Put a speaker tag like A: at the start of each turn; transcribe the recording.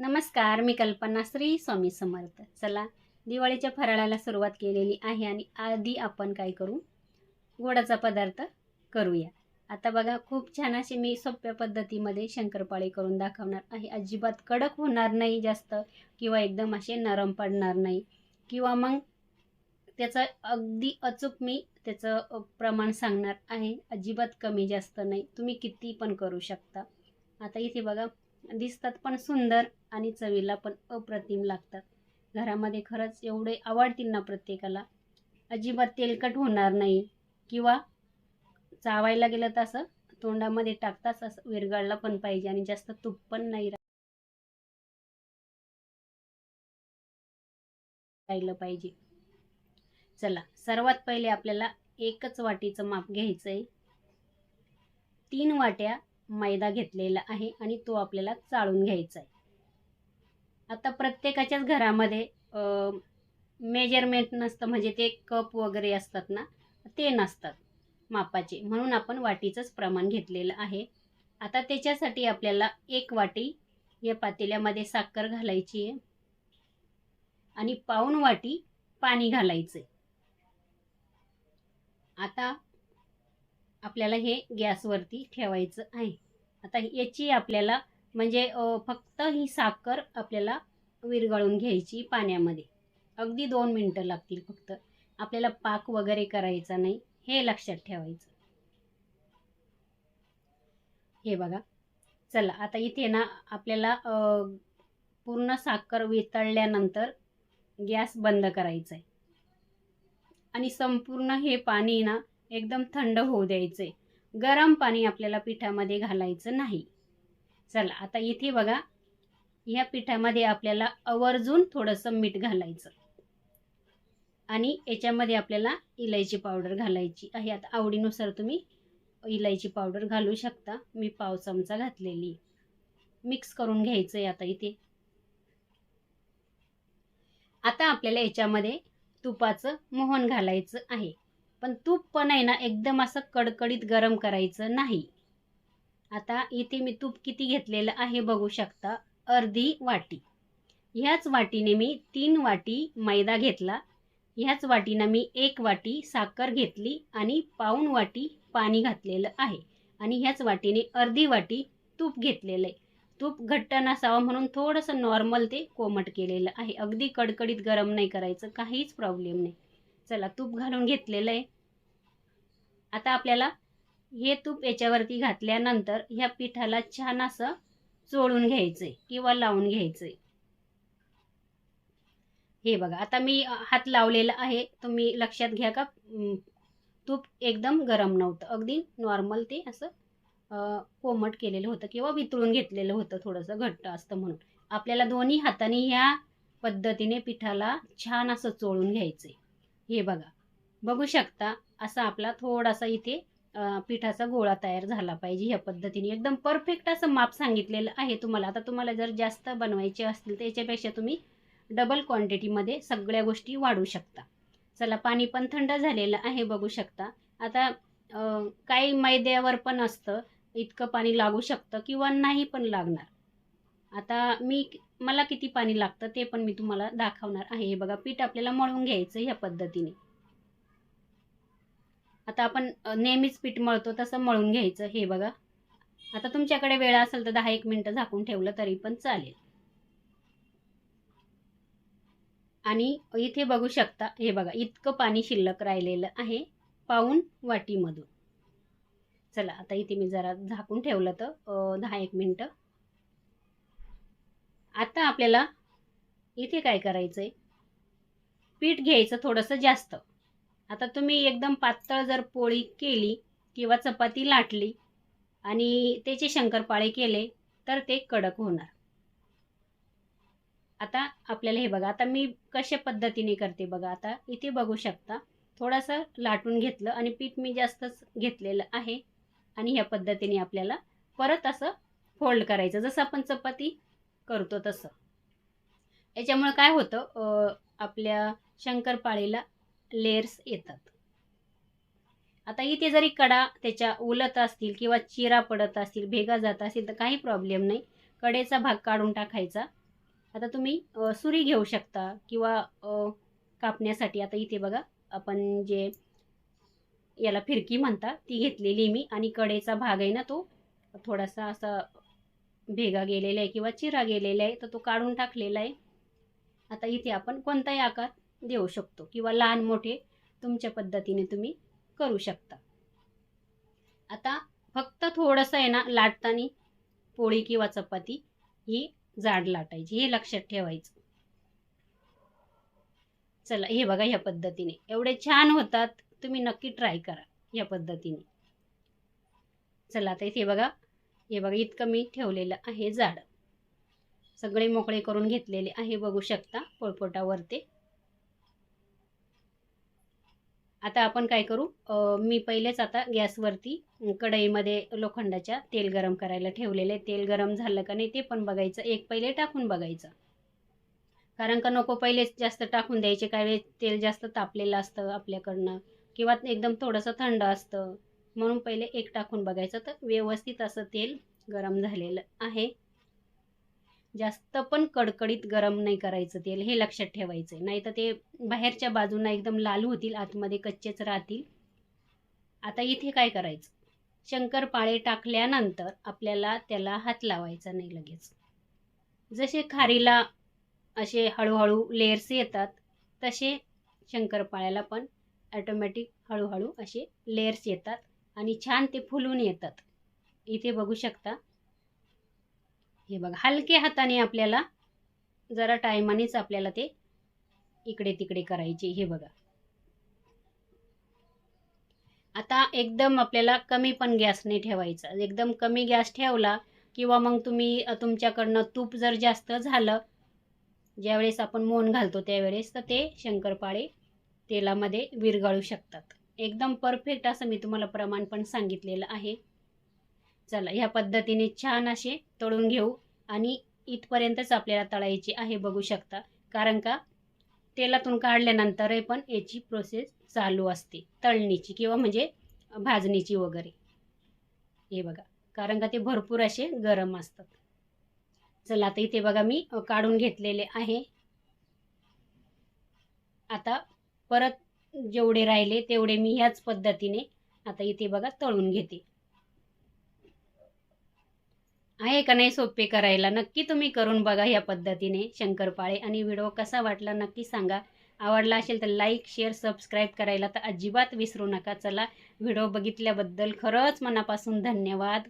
A: नमस्कार मी कल्पना श्री स्वामी समर्थ. चला दिवाळीच्या फराळाला सुरुवात केलेली आहे आणि आधी आपण काय करू? गोडाचा पदार्थ करूया. आता बघा खूप छान असे मी सोप्या पद्धतीमध्ये शंकरपाळी करून दाखवणार आहे. अजिबात कडक होणार नाही जास्त किंवा एकदम असे नरम पडणार नाही. किंवा मग त्याचं अगदी अचूक मी त्याचं प्रमाण सांगणार आहे. अजिबात कमी जास्त नाही. तुम्ही किती पण करू शकता. आता इथे बघा दिसतात पण सुंदर आणि चवीला पण अप्रतिम लागतात. घरामध्ये खरंच एवढे आवडतील ना प्रत्येकाला? अजिबात तेलकट होणार नाही. किंवा चावायला गेलं तर असं तोंडामध्ये टाकताच असं विरघळला पण पाहिजे आणि जास्त तूप पण नाही राहिलं पाहिजे. चला सर्वात पहिले आपल्याला एकच वाटीचं माप घ्यायचं आहे तीन वाट्या मैदा घेतलेला आहे आणि तो आपल्याला चाळून घ्यायचा आहे. आता प्रत्येकाच्याच घरामध्ये मेजरमेंट नसतं म्हणजे ते कप वगैरे असतात ना ते नसतात मापाचे. म्हणून आपण वाटीचंच प्रमाण घेतलेलं आहे. आता त्याच्यासाठी आपल्याला एक वाटी या पातेल्यामध्ये साखर घालायची आहे. आणि पाऊन वाटी पाणी घालायचं आहे आता आपल्याला हे गॅसवरती ठेवायचं आहे. आता याची आपल्याला म्हणजे फक्त ही साखर आपल्याला विरघळून घ्यायची पाण्यामध्ये. अगदी दोन मिनटं लागतील फक्त. आपल्याला पाक वगैरे करायचा नाही हे लक्षात ठेवायचं. हे बघा. चला आता इथे ना आपल्याला पूर्ण साखर वितळल्यानंतर गॅस बंद करायचा आहे आणि संपूर्ण हे पाणी ना एकदम थंड होऊ द्यायचं. आहे गरम पाणी आपल्याला पिठामध्ये घालायचं नाही. चला आता इथे बघा. ह्या पिठामध्ये आपल्याला आवर्जून थोडंसं मीठ घालायचं. आणि याच्यामध्ये आपल्याला इलायची पावडर घालायची आहे. आता आवडीनुसार तुम्ही इलायची पावडर घालू शकता. मी पाव चमचा घातलेली. मिक्स करून घ्यायचं आहे आता इथे. आता आपल्याला याच्यामध्ये तुपाचं मोहन घालायचं आहे. पण तूप पण आहे ना एकदम असं कडकडीत गरम करायचं नाही. आता इथे मी तूप किती घेतलेलं आहे बघू शकता. अर्धी वाटी. ह्याच वाटीने मी तीन वाटी मैदा घेतला. ह्याच वाटीनं मी एक वाटी साखर घेतली आणि पाऊण वाटी पाणी घातलेलं आहे. आणि ह्याच वाटीने अर्धी वाटी तूप घेतलेलं आहे. तूप घट्ट नसावं म्हणून थोडंसं नॉर्मल ते कोमट केलेलं आहे. अगदी कडकडीत गरम नाही करायचं काहीच प्रॉब्लेम नाही. चला तूप घालून घेतलेलं आहे. आता आपल्याला हे तूप याच्यावरती घातल्यानंतर ह्या पिठाला छान असं चोळून घ्यायचं आहे किंवा लावून घ्यायचं आहे हे बघा आता मी हात लावलेला आहे. तुम्ही लक्षात घ्या का? तूप एकदम गरम नव्हतं. अगदी नॉर्मल ते असं कोमट केलेलं होतं किंवा वितळून घेतलेलं होतं थोडंसं घट्ट असतं म्हणून. आपल्याला दोन्ही हाताने ह्या पद्धतीने पिठाला छान असं चोळून घ्यायचं आहे हे बघा. बघू शकता असा आपला थोडासा इथे पिठाचा गोळा तयार झाला पाहिजे ह्या पद्धतीने. एकदम परफेक्ट असं माप सांगितलेलं आहे तुम्हाला. आता तुम्हाला जर जास्त बनवायचे असतील तर याच्यापेक्षा तुम्ही डबल क्वांटिटीमध्ये सगळ्या गोष्टी वाढू शकता. चला पाणी पण थंड झालेलं आहे बघू शकता. आता काही मैद्यावर पण असतं इतकं पाणी लागू शकतं किंवा नाही पण लागणार. आता मी मला किती पाणी लागतं ते पण मी तुम्हाला दाखवणार आहे. हे बघा पीठ आपल्याला मळून घ्यायचं ह्या पद्धतीने. आता आपण नेहमीच पीठ मळतो तसं मळून घ्यायचं हे बघा. आता तुमच्याकडे वेळ असेल तर दहा एक मिनटं झाकून ठेवलं तरी पण चालेल. आणि इथे बघू शकता हे बघा इतकं पाणी शिल्लक राहिलेलं आहे पाऊन वाटीमधून. चला आता इथे मी जरा झाकून ठेवलं तर दहा एक मिनटं. आता आपल्याला इथे काय करायचं आहे पीठ घ्यायचं थोडंसं जास्त. आता तुम्ही एकदम पातळ जर पोळी केली किंवा चपाती लाटली आणि त्याचे शंकरपाळे केले तर ते कडक होणार. आता आपल्याला हे बघा आता मी कशा पद्धतीने करते बघा आता इथे बघू शकता थोडंसं लाटून घेतलं आणि पीठ मी जास्तच घेतलेलं आहे. आणि ह्या पद्धतीने आपल्याला परत असं फोल्ड करायचं. जसं आपण चपाती करतो तसं. याच्यामुळे काय होतं आपल्या शंकरपाळीला लेयर्स येतात. आता इथे जरी कडा त्याच्या उलत असतील किंवा चिरा पडत असतील भेगा जात असतील तर काही प्रॉब्लेम नाही. कडेचा भाग काढून टाकायचा. आता तुम्ही सुरी घेऊ शकता किंवा कापण्यासाठी. आता इथे बघा आपण जे याला फिरकी म्हणता ती घेतलेली मी. आणि कडेचा भाग आहे ना तो थोडासा असा भेगा गेलेला आहे किंवा चिरा गेलेला आहे तर तो काढून टाकलेला आहे. आता इथे आपण कोणताही आकार देऊ शकतो किंवा लहान मोठे तुमच्या पद्धतीने तुम्ही करू शकता. आता फक्त थोडंसं आहे ना लाटताना पोळी किंवा चपाती ही जाड लाटायची हे लक्षात ठेवायचं. चला हे बघा ह्या पद्धतीने. एवढे छान होतात तुम्ही नक्की ट्राय करा या पद्धतीने. चला आता इथे बघा. हे बघा इतकं मी ठेवलेलं आहे जाड सगळे मोकळे करून घेतलेले आहे बघू शकता पोळपोटावरती. आता आपण काय करू? मी पहिलेच आता गॅसवरती कढईमध्ये लोखंडाच्या तेल गरम करायला ठेवलेले. तेल गरम झालं का नाही ते पण बघायचं. एक पहिले टाकून बघायचं. कारण का नको पहिलेच जास्त टाकून द्यायचे. काय तेल जास्त तापलेलं असतं आपल्याकडनं. किंवा एकदम थोडंसं थंड असतं. म्हणून पहिले एक टाकून बघायचं तर व्यवस्थित असं तेल गरम झालेलं आहे. जास्त पण कडकडीत गरम नाही करायचं तेल हे लक्षात ठेवायचं आहे नाही तर ते बाहेरच्या बाजूंना एकदम लाल होतील आतमध्ये कच्चेच राहतील. आता इथे काय करायचं? शंकरपाळे टाकल्यानंतर आपल्याला त्याला हात लावायचा नाही लगेच. जसे खारीला असे हळूहळू लेयर्स येतात तसे शंकरपाळ्याला पण ॲटोमॅटिक हळूहळू असे लेयर्स येतात. आणि छान ते फुलून येतात. इथे बघू शकता. हे बघा हलक्या हाताने आपल्याला जरा टायमानेच आपल्याला ते इकडे तिकडे करायचे. हे बघा. आता एकदम आपल्याला कमी पण गॅस नाही ठेवायचा. एकदम कमी गॅस ठेवला किंवा मग तुम्ही तुमच्याकडनं तूप जर जास्त झालं ज्यावेळेस आपण मोन घालतो त्यावेळेस तर ते शंकरपाळे तेलामध्ये विरघळू शकतात. एकदम परफेक्ट असं मी तुम्हाला प्रमाण पण सांगितलेलं आहे. चला ह्या पद्धतीने छान असे तळून घेऊ आणि इथपर्यंतच आपल्याला तळायची आहे बघू शकता. कारण का? तेलातून काढल्यानंतरही पण याची प्रोसेस चालू असते. तळणीची किंवा म्हणजे भाजणीची वगैरे. हे बघा कारण का ते भरपूर असे गरम असतात. चला आता इथे बघा मी काढून घेतलेले आहे. आता परत जेवढे राहिले तेवढे मी ह्याच पद्धतीने आता इथे बघा तळून घेते. आहे का नाही सोपे करायला? नक्की तुम्ही करून बघा ह्या पद्धतीने शंकरपाळे. आणि व्हिडिओ कसा वाटला नक्की सांगा. आवडला असेल तर लाईक शेअर सबस्क्राईब करायला तर अजिबात विसरू नका. चला व्हिडिओ बघितल्याबद्दल खरंच मनापासून धन्यवाद.